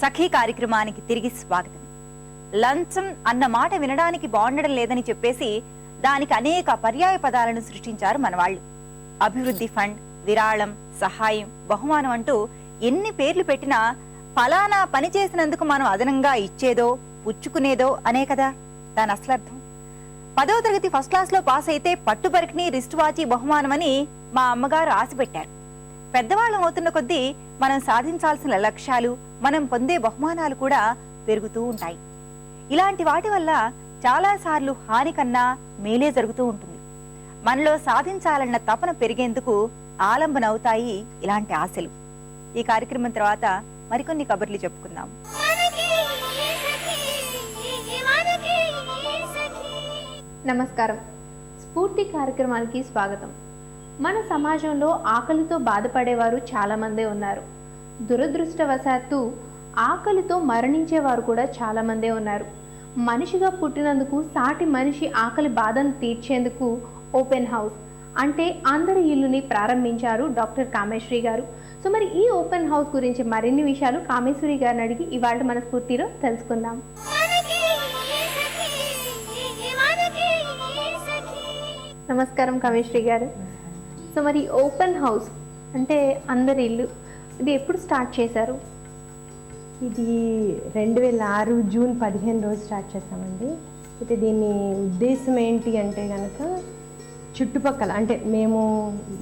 సఖీ కార్యక్రమానికి తిరిగి స్వాగతం. లంచం అన్న మాట వినడానికి బాగుండడం లేదని చెప్పేసి దానికి అనేక పర్యాయ పదాలను సృష్టించారు మన వాళ్ళు అభివృద్ధి ఫండ్ విరాళం సహాయం బహుమానం అంటూ ఎన్ని పేర్లు పెట్టినా ఫలానా పని చేసినందుకు మనం అదనంగా ఇచ్చేదో పుచ్చుకునేదో అనే కదా దాని అసలర్థం. పదో తరగతి ఫస్ట్ క్లాస్లో పాస్ అయితే పట్టుబరికిని రిస్ట్ వాచి బహుమానమని మా అమ్మగారు ఆశ పెట్టారు పెద్దవాళ్ళం అవుతున్న కొద్దీ మనం సాధించాల్సిన లక్ష్యాలు మనం పొందే బహుమానాలు కూడా పెరుగుతూ ఉంటాయి. ఇలాంటి వాటి వల్ల చాలా సార్లు హాని కన్నా మేలే జరుగుతూ ఉంటుంది. మనలో సాధించాలన్న తపన పెరిగేందుకు ఆలంబన అవుతాయి ఇలాంటి ఆశలు. ఈ కార్యక్రమం తర్వాత మరికొన్ని కబుర్లు చెప్పుకుందాం. నమస్కారం. స్ఫూర్తి కార్యక్రమానికి స్వాగతం. మన సమాజంలో ఆకలితో బాధపడేవారు చాలామందే ఉన్నారు. దురదృష్టవశాత్తు ఆకలితో మరణించేవారు కూడా చాలామందే ఉన్నారు. మనిషిగా పుట్టినందుకు సాటి మనిషి ఆకలి బాధను తీర్చేందుకు ఓపెన్ హౌస్ అంటే అందరి ఇల్లుని ప్రారంభించారు డాక్టర్ కామేశ్వరి గారు. సో మరి ఈ ఓపెన్ హౌస్ గురించి మరిన్ని విషయాలు కామేశ్వరి గారిని అడిగి ఇవాళ మన స్ఫూర్తిలో తెలుసుకుందాం. నమస్కారం కామేశ్వరి గారు. సో మరి ఓపెన్ హౌస్ అంటే అందరి ఇల్లు ఇది ఎప్పుడు స్టార్ట్ చేశారు? ఇది రెండు వేల ఆరు జూన్ పదిహేను రోజు స్టార్ట్ చేసామండి అయితే దీని ఉద్దేశం ఏంటి అంటే కనుక చుట్టుపక్కల అంటే మేము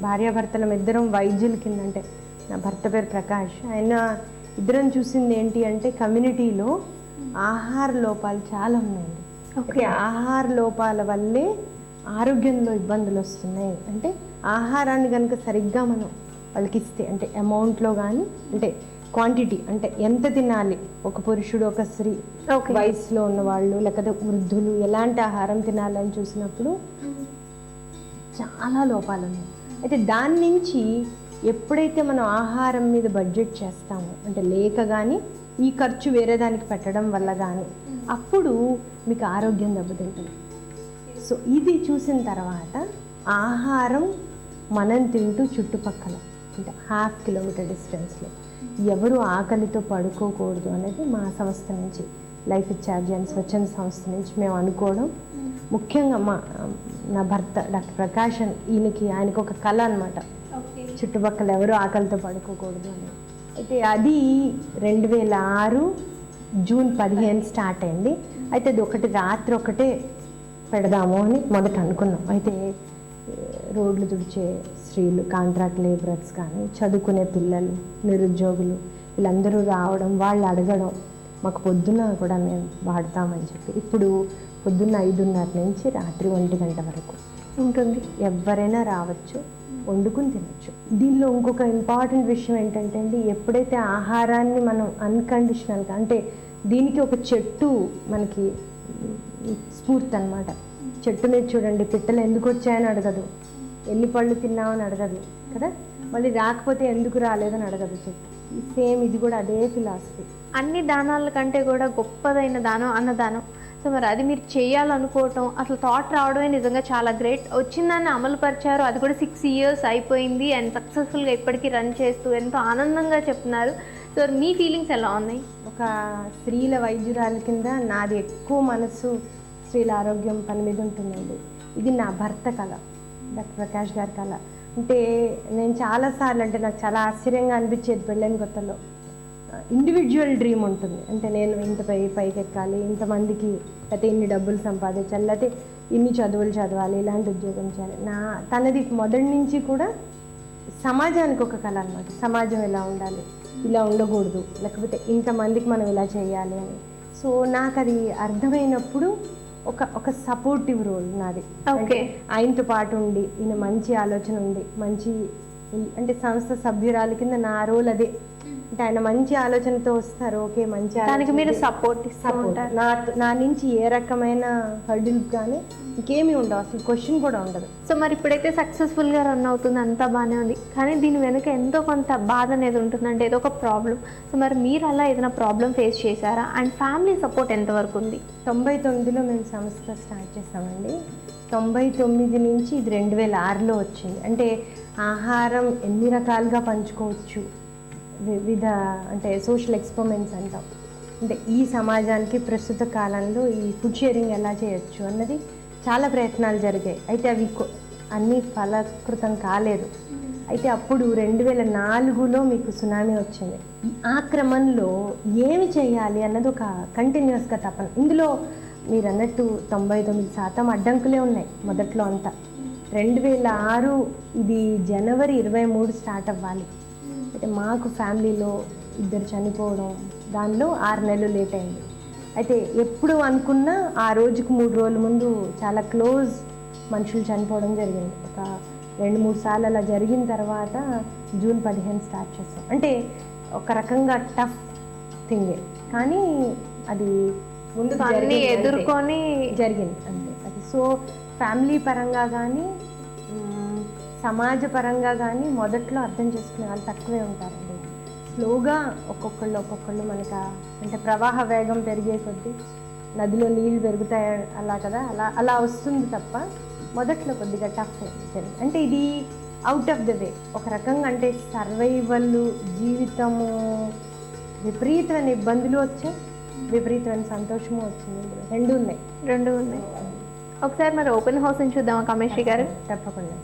భార్యాభర్తలం ఇద్దరం వైద్యుల కింద అంటే నా భర్త పేరు ప్రకాష్ ఆయన ఇద్దరం చూసింది ఏంటి అంటే కమ్యూనిటీలో ఆహార లోపాలు చాలా ఉన్నాయండి. అయితే ఆహార లోపాల వల్లే ఆరోగ్యంలో ఇబ్బందులు వస్తున్నాయి. అంటే ఆహారాన్ని కనుక సరిగ్గా మనం వాళ్ళకి ఇస్తే అంటే అమౌంట్లో కానీ అంటే క్వాంటిటీ అంటే ఎంత తినాలి? ఒక పురుషుడు ఒక స్త్రీ. వయసులో ఉన్నవాళ్ళు లేకపోతే వృద్ధులు ఎలాంటి ఆహారం తినాలని చూసినప్పుడు చాలా లోపాలు ఉన్నాయి అయితే దాని నుంచి ఎప్పుడైతే మనం ఆహారం మీద బడ్జెట్ చేస్తామో అంటే లేక కానీ ఈ ఖర్చు వేరే దానికి పెట్టడం వల్ల కానీ అప్పుడు మీకు ఆరోగ్యం దెబ్బతింటుంది. సో ఇది చూసిన తర్వాత ఆహారం మనం తింటూ చుట్టుపక్కల అంటే హాఫ్ కిలోమీటర్ డిస్టెన్స్లో ఎవరు ఆకలితో పడుకోకూడదు అనేది మా సంస్థ నుంచి లైఫ్ ఇచ్చార్జ్ అని స్వచ్ఛంద సంస్థ నుంచి మేము అనుకోవడం. ముఖ్యంగా మా నా భర్త డాక్టర్ ప్రకాష్ అని ఈయనకి ఆయనకు ఒక కళ అనమాట చుట్టుపక్కల ఎవరు ఆకలితో పడుకోకూడదు అని. అయితే అది రెండు వేల ఆరు జూన్ పదిహేను స్టార్ట్ అయింది. అయితే అది ఒకటి రాత్రి ఒకటే పెడదాము అని మొదట అనుకున్నాం. అయితే రోడ్లు తుడిచే స్త్రీలు కాంట్రాక్ట్ లేబరర్స్ కానీ చదువుకునే పిల్లలు నిరుద్యోగులు వీళ్ళందరూ రావడం వాళ్ళు అడగడం మాకు పొద్దున కూడా మేము వాడతామని చెప్పి ఇప్పుడు పొద్దున్న ఐదున్నర నుంచి రాత్రి ఒంటి గంట వరకు ఉంటుంది. ఎవరైనా రావచ్చు వండుకుని తినచ్చు. దీనిలో ఇంకొక ఇంపార్టెంట్ విషయం ఏంటంటే అండి ఎప్పుడైతే ఆహారాన్ని మనం అన్కండిషనల్గా అంటే దీనికి ఒక చెట్టు మనకి స్ఫూర్తి అనమాట చెట్టు మీద చూడండి పిట్టలు ఎందుకు వచ్చాయని అడగదు. ఎన్ని పళ్ళు తిన్నామని అడగదు కదా? మళ్ళీ రాకపోతే ఎందుకు రాలేదని అడగదు చెట్టు. సేమ్ ఇది కూడా అదే ఫిలాసఫీ అన్ని దానాల కంటే కూడా గొప్పదైన దానం అన్నదానం. సో మరి అది మీరు చేయాలనుకోవటం అసలు థాట్ రావడమే నిజంగా చాలా గ్రేట్ వచ్చిందాన్ని అమలు పరిచారు అది కూడా సిక్స్ ఇయర్స్ అయిపోయింది అండ్ సక్సెస్ఫుల్గా ఇప్పటికీ రన్ చేస్తూ ఎంతో ఆనందంగా చెప్తున్నారు. సో మీ ఫీలింగ్స్ ఎలా ఉన్నాయి? ఒక స్త్రీల వైద్యురాలి కింద నాది ఎక్కువ మనసు స్త్రీల ఆరోగ్యం పని మీద ఉంటుందండి. ఇది నా భర్త కళ డాక్టర్ ప్రకాష్ గారి కళ. అంటే నేను చాలాసార్లు అంటే నాకు చాలా ఆశ్చర్యంగా అనిపించేది పెళ్ళైన కొత్తలో. ఇండివిజువల్ డ్రీమ్ ఉంటుంది. అంటే నేను ఇంత పై పైకి ఎక్కాలి ఇంతమందికి లేకపోతే ఇన్ని డబ్బులు సంపాదించాలి లేకపోతే ఇన్ని చదువులు చదవాలి ఇలాంటి ఉద్యోగం చేయాలి. నా తనది మొదటి నుంచి కూడా సమాజానికి ఒక కళ అనమాట సమాజం ఎలా ఉండాలి ఇలా ఉండకూడదు లేకపోతే ఇంతమందికి మనం ఇలా చేయాలి అని. సో నాకు అది అర్థమైనప్పుడు ఒక ఒక సపోర్టివ్ రోల్ నాది Okay. ఆయనతో పాటు ఉండి ఈయన మంచి ఆలోచన ఉంది మంచి అంటే సంస్థ సభ్యురాలి కింద నా రోల్ అదే అంటే ఆయన మంచి ఆలోచనతో వస్తారు. ఓకే మంచి దానికి మీరు. సపోర్ట్. ఉంటారు. నా నా నుంచి ఏ రకమైన హర్డిల్స్ కానీ ఇంకేమీ ఉండవు. అసలు క్వశ్చన్ కూడా ఉండదు. సో మరి ఇప్పుడైతే సక్సెస్ఫుల్గా రన్ అవుతుంది. అంతా బాగానే ఉంది. కానీ దీని వెనుక ఎంతో కొంత బాధ అనేది ఉంటుందంటే ఏదో ఒక ప్రాబ్లం సో మరి మీరు అలా ఏదైనా ప్రాబ్లం ఫేస్ చేశారా? అండ్ ఫ్యామిలీ సపోర్ట్ ఎంతవరకు ఉంది? తొంభై తొమ్మిదిలో మేము సంస్థ స్టార్ట్ చేసామండి. తొంభై తొమ్మిది నుంచి ఇది రెండు వేల ఆరులో వచ్చింది. అంటే ఆహారం ఎన్ని రకాలుగా పంచుకోవచ్చు? వివిధ అంటే సోషల్ ఎక్స్పెరిమెంట్స్ అంటాం. అంటే ఈ సమాజానికి ప్రస్తుత కాలంలో ఈ ఫుడ్ షేరింగ్ ఎలా చేయొచ్చు అన్నది చాలా ప్రయత్నాలు జరిగాయి. అయితే అవి అన్నీ ఫలకృతం కాలేదు. అయితే అప్పుడు రెండు వేల నాలుగులో మీకు సునామీ వచ్చింది. ఆ క్రమంలో ఏమి చేయాలి అన్నది ఒక కంటిన్యూస్గా తపన. ఇందులో మీరు అన్నట్టు తొంభై తొమ్మిది శాతం అడ్డంకులే ఉన్నాయి మొదట్లో అంతా. రెండు వేల ఆరు ఇది జనవరి ఇరవై మూడు స్టార్ట్ అవ్వాలి. అయితే మాకు ఫ్యామిలీలో ఇద్దరు చనిపోవడం దానిలో ఆరు నెలలు లేట్ అయింది. అయితే ఎప్పుడు అనుకున్నా ఆ రోజుకు మూడు రోజుల ముందు చాలా క్లోజ్ మనుషులు చనిపోవడం జరిగింది. ఒక రెండు మూడు సార్లు అలా జరిగిన తర్వాత జూన్ పదిహేను స్టార్ట్ చేస్తాం అంటే ఒక రకంగా టఫ్ థింగే. కానీ అది ముందు ఎదుర్కొని జరిగింది అంతే. అది సో ఫ్యామిలీ పరంగా కానీ మ్, సమాజ పరంగా కానీ మొదట్లో అర్థం చేసుకునే వాళ్ళు తక్కువే ఉంటారండి. స్లోగా ఒక్కొక్కళ్ళు ఒక్కొక్కళ్ళు మనకు అంటే ప్రవాహ వేగం పెరిగే కొద్దీ నదిలో నీళ్ళు పెరుగుతాయి అలా కదా అలా అలా వస్తుంది తప్ప మొదట్లో కొద్దిగా టఫ్ అంటే ఇది అవుట్ ఆఫ్ ద వే ఒక రకంగా అంటే సర్వైవల్ జీవితము విపరీతమైన ఇబ్బందులు వచ్చాయి విపరీతమైన సంతోషము వచ్చింది రెండు ఉన్నాయి. రెండు ఉన్నాయి. ఒకసారి మరి ఓపెన్ హౌస్ చూద్దామా కమేశ్రీ గారు? తప్పకుండా.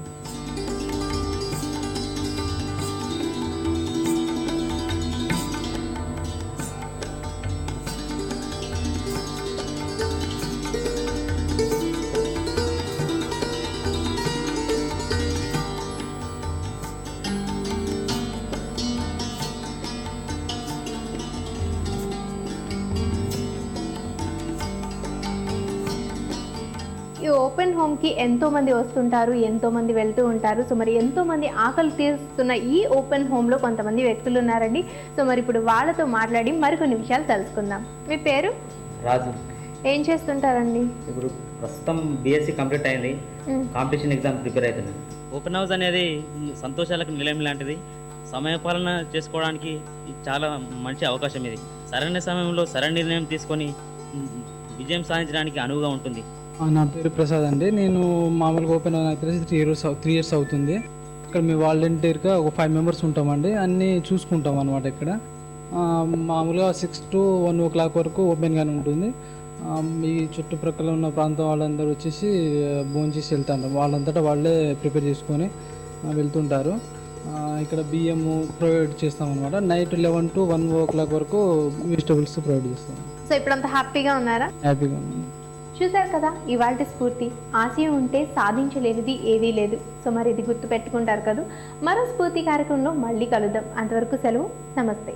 ఈ ఓపెన్ హోమ్కి ఎంతో మంది వస్తుంటారు ఎంతో మంది వెళ్తూ ఉంటారు. సో మరి ఎంతో మంది ఆకలి తీరుస్తున్న ఈ ఓపెన్ హోమ్లో కొంతమంది వ్యక్తులు ఉన్నారండి. సో మరి ఇప్పుడు వాళ్ళతో మాట్లాడి మరికొన్ని విషయాలు తెలుసుకుందాం. మీ పేరు? రాజు. ఏం చేస్తుంటారండి? ఇప్పుడు ప్రస్తుతం బీఎస్సీ కంప్లీట్ అయింది. మ్. కాంపిటీషన్ ఎగ్జామ్ ప్రిపేర్ అవుతున్నాను ఓపెన్ హౌస్ అనేది సంతోషాలకు నిలయం లాంటిది. సమయపాలన చేసుకోవడానికి చాలా మంచి అవకాశం ఇది. సరైన సమయంలో సరైన నిర్ణయం తీసుకొని విజయం సాధించడానికి అనువుగా ఉంటుంది. నా పేరు ప్రసాద్ అండి. నేను మామూలుగా ఓపెన్ నాకు తెలిసి త్రీ ఇయర్స్ త్రీ ఇయర్స్ అవుతుంది. ఇక్కడ మేము వాలంటీర్గా ఒక ఫైవ్ మెంబర్స్ ఉంటామండి. అన్నీ చూసుకుంటాం అనమాట ఇక్కడ. మామూలుగా six to one o'clock వరకు ఓపెన్గానే ఉంటుంది. ఈ చుట్టుప్రక్కల ఉన్న ప్రాంతం వాళ్ళందరూ వచ్చేసి భోజనం చేసి వెళ్తారు. వాళ్ళంతటా వాళ్ళే ప్రిపేర్ చేసుకొని వెళ్తుంటారు. ఇక్కడ బియ్యము ప్రొవైడ్ చేస్తాం అనమాట night eleven to one o'clock వరకు వెజిటబుల్స్ ప్రొవైడ్ చేస్తాం. సో ఇప్పుడంతా హ్యాపీగా ఉన్నారా? హ్యాపీగా ఉన్నాం. చూశారు కదా ఇవాళ స్ఫూర్తి. ఆశయం ఉంటే సాధించలేనిది ఏదీ లేదు. సో మరి ఇది గుర్తు పెట్టుకుంటారు కదా. మరో స్ఫూర్తి కార్యక్రమంలో మళ్ళీ కలుద్దాం. అంతవరకు సెలవు. నమస్తే.